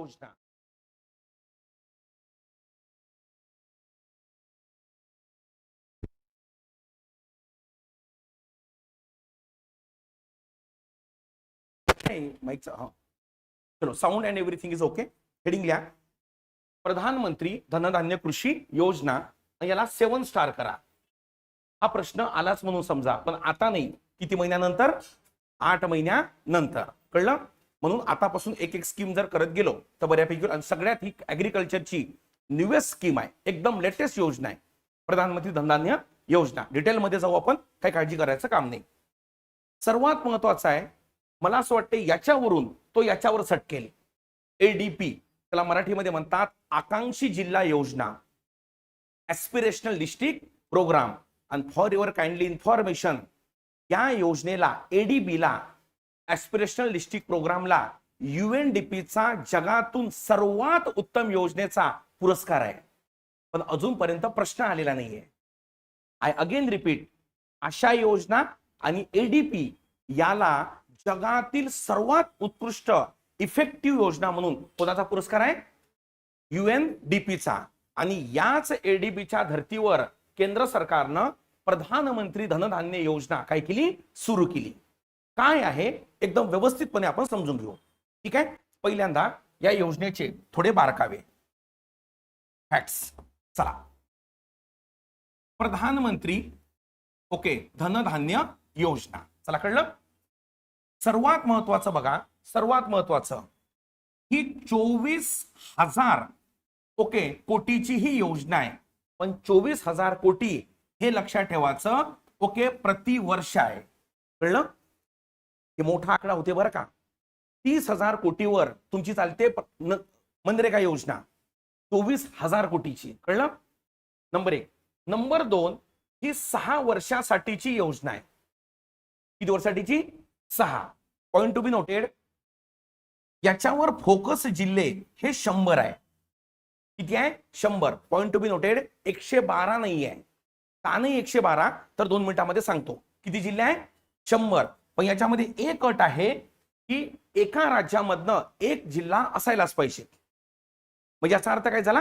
योजना. चलो sound and everything is okay heading लिहा. प्रधानमंत्री धनधान्य कृषी योजना याला सेवन स्टार करा. हा प्रश्न आलाच म्हणून समजा पण आता नाही. किती महिन्यानंतर? आठ महिन्यानंतर. कळलं? म्हणून आतापासून एक एक स्कीम जर करत गेलो तर बऱ्यापैकी आणि सगळ्यात ही ऍग्रिकल्चरची न्यूएस्ट स्कीम आहे. एकदम लेटेस्ट योजना आहे. प्रधानमंत्री धनधान्य योजना. डिटेलमध्ये जाऊ आपण. काही काळजी करायचं काम नाही. सर्वात महत्वाचं आहे मला असं वाटतं याच्यावरून तो याच्यावर सटकेल. एडीपी त्याला मराठीमध्ये म्हणतात आकांक्षी जिल्हा योजना. ऍस्पिरेशनल डिस्ट्रिक्ट प्रोग्राम आणि फॉर युअर काइंडली इन्फॉर्मेशन या योजनेला एडीबीला ऍस्पिरेशनल डिस्ट्रिक्ट प्रोग्रामला युएनडीपीचा जगातून सर्वात उत्तम योजनेचा पुरस्कार आहे. पण अजूनपर्यंत प्रश्न आलेला नाहीये. आय अगेन रिपीट अशा योजना आणि एडीपी याला जगातील सर्वात उत्कृष्ट इफेक्टिव्ह योजना म्हणून कोणाचा पुरस्कार आहे? युएनडीपीचा आणि याच एडीपीच्या धर्तीवर केंद्र सरकारनं प्रधानमंत्री धनधान्य योजना काय केली? सुरू केली. काय आहे एकदम व्यवस्थितपणे आपण समजून घेऊ. ठीक आहे? पहिल्यांदा या योजनेचे थोडे बारकावे. फॅक्ट्स चला. प्रधानमंत्री ओके धनधान्य योजना. चला कळलं? सर्वात महत्वाचं बघा सर्वात महत्वाचं. ही चोवीस हजार ओके कोटीची ही योजना आहे. पण चोवीस हजार कोटी हे लक्षात ठेवायचं ओके प्रतिवर्ष आहे. कळलं? हे मोठा आकडा होते बरं का. तीस हजार कोटीवर तुमची चालते मनरेगा योजना. चोवीस हजार कोटीची. कळलं? नंबर एक. नंबर दोन ही सहा वर्षासाठीची योजना आहे. किती वर्षासाठीची? सहा. पॉइंट टू बी नोटेड याच्यावर फोकस जिल्हे हे शंभर आहे. किती आहे? शंभर. पॉइंट टू बी नोटेड एकशे बारा नाही आहे का नाही एकशे बारा? तर दोन मिनिटांमध्ये सांगतो. किती जिल्हे आहे? शंभर. पण याच्यामध्ये एक अट आहे की एका राज्यामधनं एक जिल्हा असायलाच पाहिजे. म्हणजे याचा अर्थ काय झाला?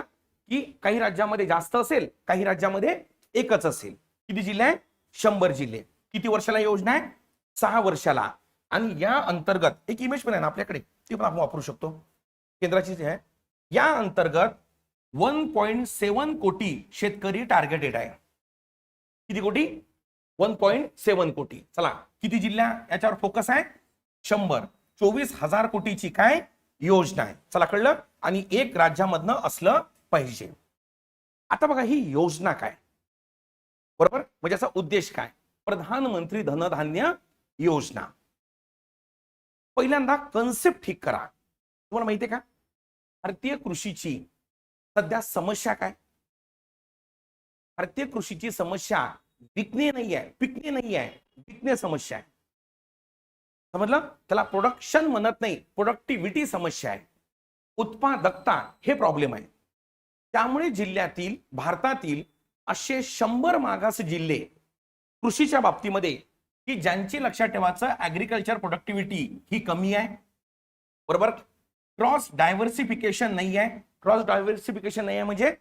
की काही राज्यामध्ये जास्त असेल काही राज्यामध्ये एकच असेल. किती जिल्हे आहे शंभर जिल्हे. किती वर्षाला योजना आहे? सहा वर्षाला. आणि या अंतर्गत एक इमेज पण आहे ना आपल्याकडे ती पण आपण वापरू शकतो. केंद्राची जी आहे या अंतर्गत वन पॉईंट सेवन कोटी शेतकरी टार्गेटेड आहे. किती कोटी? वन पॉईंट सेवन कोटी. चला. किती जिल्हा याच्यावर फोकस आहे? शंभर. चोवीस हजार कोटीची काय योजना आहे? चला कळलं? आणि एक राज्यामधनं असलं पाहिजे. आता बघा ही योजना काय? बरोबर? म्हणजे याचा उद्देश काय? प्रधानमंत्री धनधान्य योजना. पहिल्यांदा कन्सेप्ट ठीक करा. तुम्हाला माहितीये का? भारतीय कृषीची सध्या समस्या काय? भारतीय कृषीची समस्या विकणे नाही आहे पिकणे नाही आहे विकणे समस्या आहे. समजलं? त्याला प्रोडक्शन म्हणत नाही प्रोडक्टिव्हिटी समस्या आहे. उत्पादकता हे प्रॉब्लेम आहे. त्यामुळे जिल्ह्यातील भारतातील असे शंभर मागास जिल्हे कृषीच्या बाबतीमध्ये की ज्यांची लक्षात ठेवायचं ऍग्रिकल्चर प्रोडक्टिव्हिटी ही कमी आहे. बरोबर? क्रॉस डायव्हर्सिफिकेशन नाही आहे. क्रॉस डायव्हर्सिफिकेशन नाही आहे म्हणजे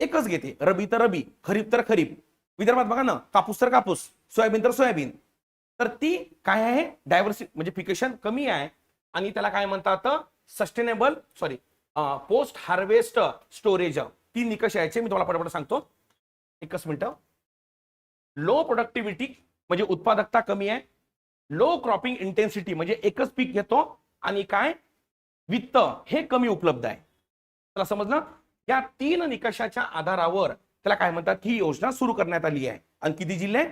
एकच घेते. रबी तर रबी खरीप तर खरीप. विदर्भात बघा ना कापूस तर कापूस सोयाबीन तर सोयाबीन. तर ती काय आहे? डायव्हर्सि म्हणजे फिकेशन कमी आहे. आणि त्याला काय म्हणतात sustainable sorry post harvest storage तीन निकष यायचे मी तुम्हाला पटापट सांगतो. एकच मिनिट. लो प्रोडक्टिव्हिटी म्हणजे उत्पादकता कमी आहे. लो क्रॉपिंग इंटेन्सिटी म्हणजे एकच पीक घेतो आणि काय? वित्त हे कमी उपलब्ध आहे. त्याला समजलं? या तीन निकषाच्या आधारावर त्याला काय म्हणतात? ही योजना सुरू करण्यात आली आहे. आणि किती जिल्हे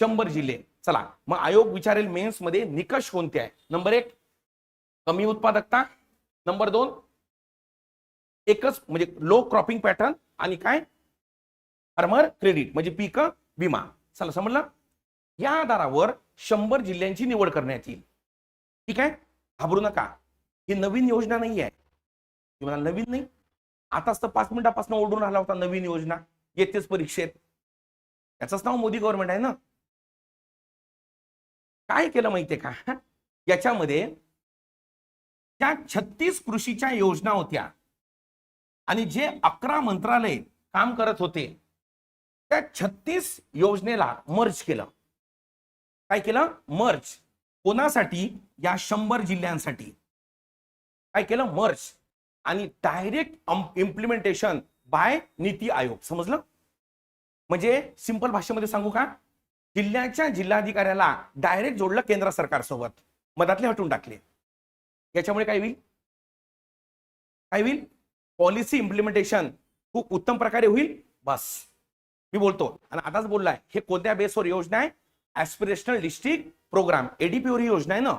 शंभर जिल्हे. चला मग आयोग विचारेल मेन्समध्ये निकष कोणते आहे? नंबर एक कमी उत्पादकता. नंबर दोन एकच म्हणजे लो क्रॉपिंग पॅटर्न आणि काय? फार्मर क्रेडिट म्हणजे पीक विमा. चला समजलं? या आधारावर शंभर जिल्ह्यांची निवड करण्यात येईल. ठीक आहे? घाबरू नका. ही नवीन योजना नाही आहे ती म्हणाल नवीन नाही. आताच तर पाच मिनिटापासून ओढून राहिला होता नवीन योजना. येतेच परीक्षेत. याचंच नाव मोदी गव्हर्नमेंट आहे ना? काय केलं माहितीये का? याच्यामध्ये त्या छत्तीस कृषीच्या योजना होत्या. आणि जे अकरा मंत्रालय काम करत होते त्या छत्तीस योजनेला मर्ज केलं. काय केलं? मर्ज कोणासाठी? या शंभर जिल्ह्यांसाठी. काय केलं? मर्ज आणि direct implementation bye NITI Aayog. समजलं? म्हणजे सिंपल भाषेमध्ये सांगू का? जिल्ह्याच्या जिल्हाधिकाऱ्याला डायरेक्ट जोडलं केंद्र सरकारसोबत. मधातले हटून टाकले. याच्यामुळे काय होईल? काय होईल? पॉलिसी इम्प्लिमेंटेशन खूप उत्तम प्रकारे होईल. बस. मी बोलतो. आणि आताच बोललाय हे कोणत्या बेसवर योजना आहे? ऍस्पिरेशनल डिस्ट्रिक्ट प्रोग्राम एडीपीवर ही योजना आहे ना?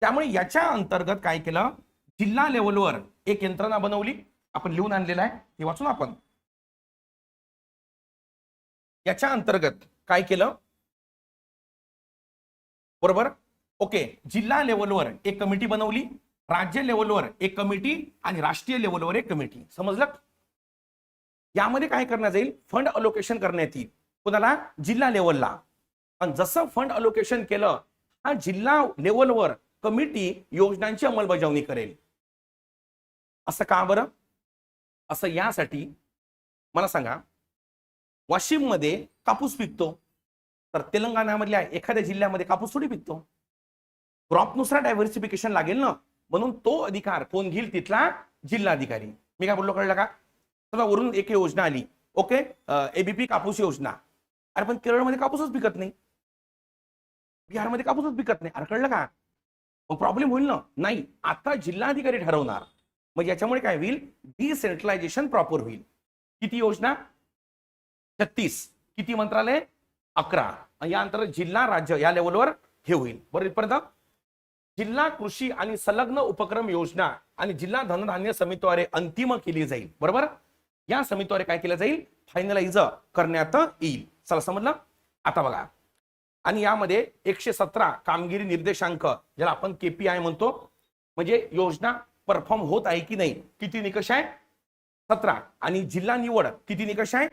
त्यामुळे याच्या अंतर्गत काय केलं? जिल्हा लेवलवर एक यंत्रणा बनवली. आपण लिहून आणलेलं आहे. ते वाचून आपण. याच्या अंतर्गत काय केलं? बरोबर? ओके जिल्हा लेवलवर एक कमिटी बनवली राज्य लेवलवर एक कमिटी आणि राष्ट्रीय लेवलवर एक कमिटी समजलं? यामध्ये काय करण्यात जाईल फंड अलोकेशन करण्यात येईल. कोणाला? जिल्हा लेवलला आणि जसं फंड अलोकेशन केलं हा जिल्हा लेवलवर कमिटी योजनांची अंमलबजावणी करेल. असं का बरं? असं यासाठी मला सांगा वाशिममध्ये कापूस पिकतो. तर तेलंगणामधल्या एखाद्या जिल्ह्यामध्ये कापूस थोडी पिकतो. क्रॉपनुसार डायव्हर्सिफिकेशन लागेल ना? म्हणून तो अधिकार कोण घेईल तिथला जिल्हाधिकारी. मी काय बोललो कळलं का? समजा वरून एक योजना आली ओके? एबीपी कापूस योजना. अरे पण केरळमध्ये कापूसच पिकत नाही. बिहारमध्ये कापूसच पिकत नाही. अरे कळलं का? मग प्रॉब्लेम होईल ना? नाही आता जिल्हाधिकारी ठरवणार. मग याच्यामुळे काय होईल? डिसेंट्रलायझेशन प्रॉपर होईल. किती योजना? छत्तीस. किती मंत्रालय? अकरा. या अंतर्गत जिल्हा राज्य या लेवलवर हे होईल. बरं इथपर्यंत? जिल्हा कृषी आणि संलग्न उपक्रम योजना आणि जिल्हा धनधान्य समितीद्वारे अंतिम केली जाईल. बरोबर? या समितीद्वारे काय केलं जाईल? फायनलाइज करण्यात येईल. चला समजलं? आता बघा. आणि यामध्ये एकशे सतरा कामगिरी निर्देशांक ज्याला आपण केपीआय म्हणतो म्हणजे योजना परफॉर्म होत आहे की नाही किती निकष आहे? सतरा. आणि जिल्हा निवड किती निकष आहे?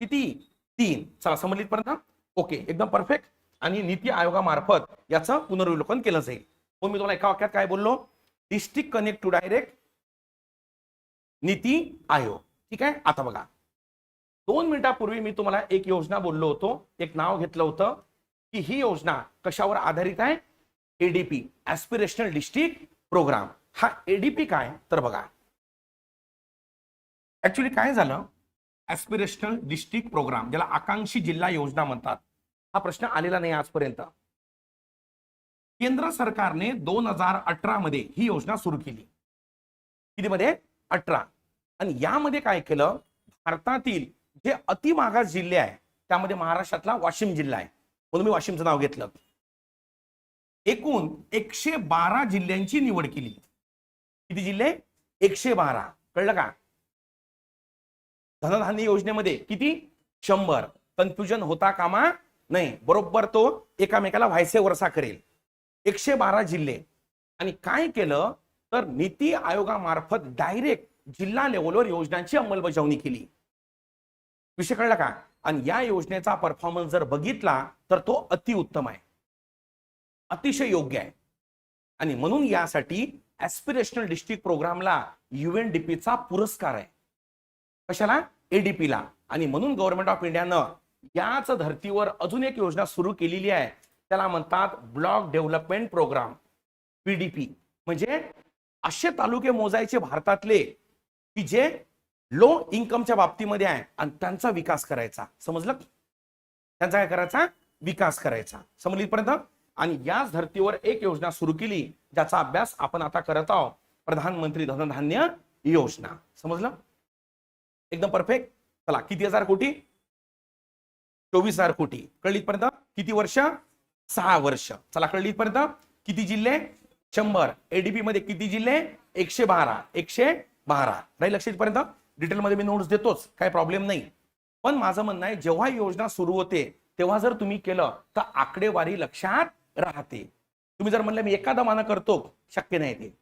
किती? तीन. चला समजलीत पर्यंत ओके एकदम परफेक्ट आणि नीती आयोगामार्फत याचं पुनर्विलोकन केलं जाईल. मग मी तुम्हाला एका वाक्यात काय बोललो? District connect to direct NITI Aayog. ठीक आहे? आता बघा. दोन मिनिटापूर्वी मी तुम्हाला एक योजना बोललो होतो. एक नाव घेतलं होतं की ही योजना कशावर आधारित आहे? एडीपी ऍस्पिरेशनल डिस्ट्रिक्ट प्रोग्राम हा एडीपी काय? तर बघा. ऍक्च्युली काय झालं? ऍस्पिरेशनल डिस्ट्रिक्ट प्रोग्राम ज्याला आकांक्षी जिल्हा योजना म्हणतात. हा प्रश्न आलेला नाही आजपर्यंत. केंद्र सरकारने दोन हजार अठरा मध्ये ही योजना सुरू केली. कितीमध्ये? अठरा. आणि यामध्ये काय केलं? भारतातील जे अतिमागास जिल्हे आहे त्यामध्ये महाराष्ट्रातला वाशिम जिल्हा आहे. म्हणून मी वाशिमचं नाव घेतलं. एकूण एकशे बारा जिल्ह्यांची निवड केली. किती जिल्हे? एकशे बारा. कळलं का? धनधान्य योजनेमध्ये किती? शंभर. कन्फ्युजन होता कामा नाही बरोबर तो एकामेकाला व्हायसे वरसा करेल. एकशे बारा जिल्हे. आणि काय केलं? तर नीती आयोगामार्फत डायरेक्ट जिल्हा लेवलवर योजनांची अंमलबजावणी केली. विषय कळला का? आणि या योजनेचा परफॉर्मन्स जर बघितला तर तो अतिउत्तम आहे. अतिशय योग्य आहे. आणि म्हणून यासाठी ऍस्पिरेशनल डिस्ट्रिक्ट प्रोग्रामला युएनडीपीचा पुरस्कार आहे. कशाला? एडीपीला आणि म्हणून गव्हर्नमेंट ऑफ इंडियानं याच धर्तीवर अजून एक योजना सुरू केलेली आहे. त्याला म्हणतात ब्लॉक डेव्हलपमेंट प्रोग्राम पीडीपी म्हणजे असे तालुके मोजायचे भारतातले की जे लो इन्कमच्या बाबतीमध्ये आहे आणि त्यांचा विकास करायचा. समजलं? त्यांचा काय करायचा? विकास करायचा. समजली पर्यंत आणि याच धर्तीवर एक योजना सुरू केली ज्याचा अभ्यास आपण आता करत आहोत. प्रधानमंत्री धनधान्य योजना. समजलं? एकदम परफेक्ट चला किती हजार कोटी? चोवीस हजार कोटी. कळली पर्यंत? किती वर्ष? सहा वर्ष. चला कळली पर्यंत? किती जिल्हे? शंभर. एडीपी मध्ये किती जिल्हे? एकशे बारा. एकशे बारा. राहील लक्षात पर्यंत? डिटेलमध्ये मी नोट्स देतोच. काय प्रॉब्लेम नाही. पण माझं म्हणणं आहे जेव्हा योजना सुरू होते तेव्हा जर तुम्ही केलं तर आकडेवारी लक्षात राहते. तुम्ही जर म्हणलं मी एका दमानं करतो शक्य नाही ते.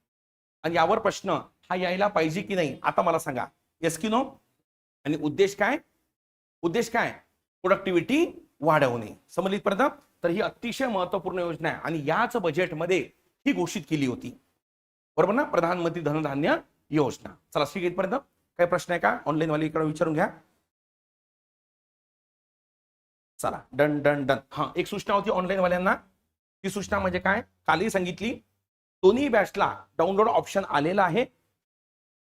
आणि यावर प्रश्न हा यायला पाहिजे की नाही आता मला सांगा. येस की नो आणि उद्देश काय? उद्देश काय? प्रोडक्टिव्हिटी वाढवणे. समजली पर्यंत तर ही अतिशय महत्त्वपूर्ण योजना आहे आणि याच बजेटमध्ये ही घोषित केली होती. बरोबर ना? प्रधानमंत्री धनधान्य योजना. चला ठीक आहे इथपर्यंत काही प्रश्न आहे का? ऑनलाईन वाले इकडे विचारून घ्या. चला डन डन डन. हा एक सूचना होती ऑनलाईन वाल्यांना ती सूचना म्हणजे काय? कालही सांगितली. दोन्ही बॅचला डाउनलोड ऑप्शन आलेला आहे.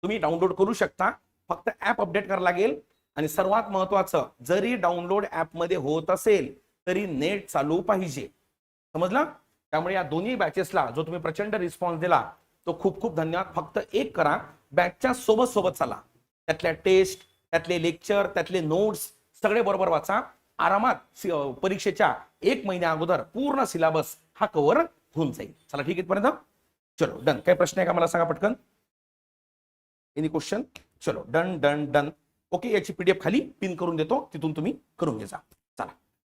तुम्ही डाउनलोड करू शकता. फक्त ऍप अपडेट करावं लागेल. आणि सर्वात महत्वाचं जरी डाउनलोडमध्ये होत असेल तरी नेट चालू पाहिजे. समजलं? त्यामुळे या दोन्ही बॅचेसला जो तुम्ही प्रचंड रिस्पॉन्स दिला तो खूप खूप धन्यवाद. फक्त एक करा बॅचच्या सोबत सोबत चाला. त्यातल्या टेस्ट त्यातले लेक्चर त्यातले नोट्स सगळे बरोबर वाचा. आरामात परीक्षेच्या एक महिन्या अगोदर पूर्ण सिलेबस हा कव्हर होऊन जाईल. चला ठीक आहे पर्यंत चलो डन काही प्रश्न आहे का? मला सांगा पटकन. एनी क्वेश्चन चलो डन डन डन. ओके याची पीडीएफ खाली पिन करून देतो. तिथून तुम्ही करून घेजा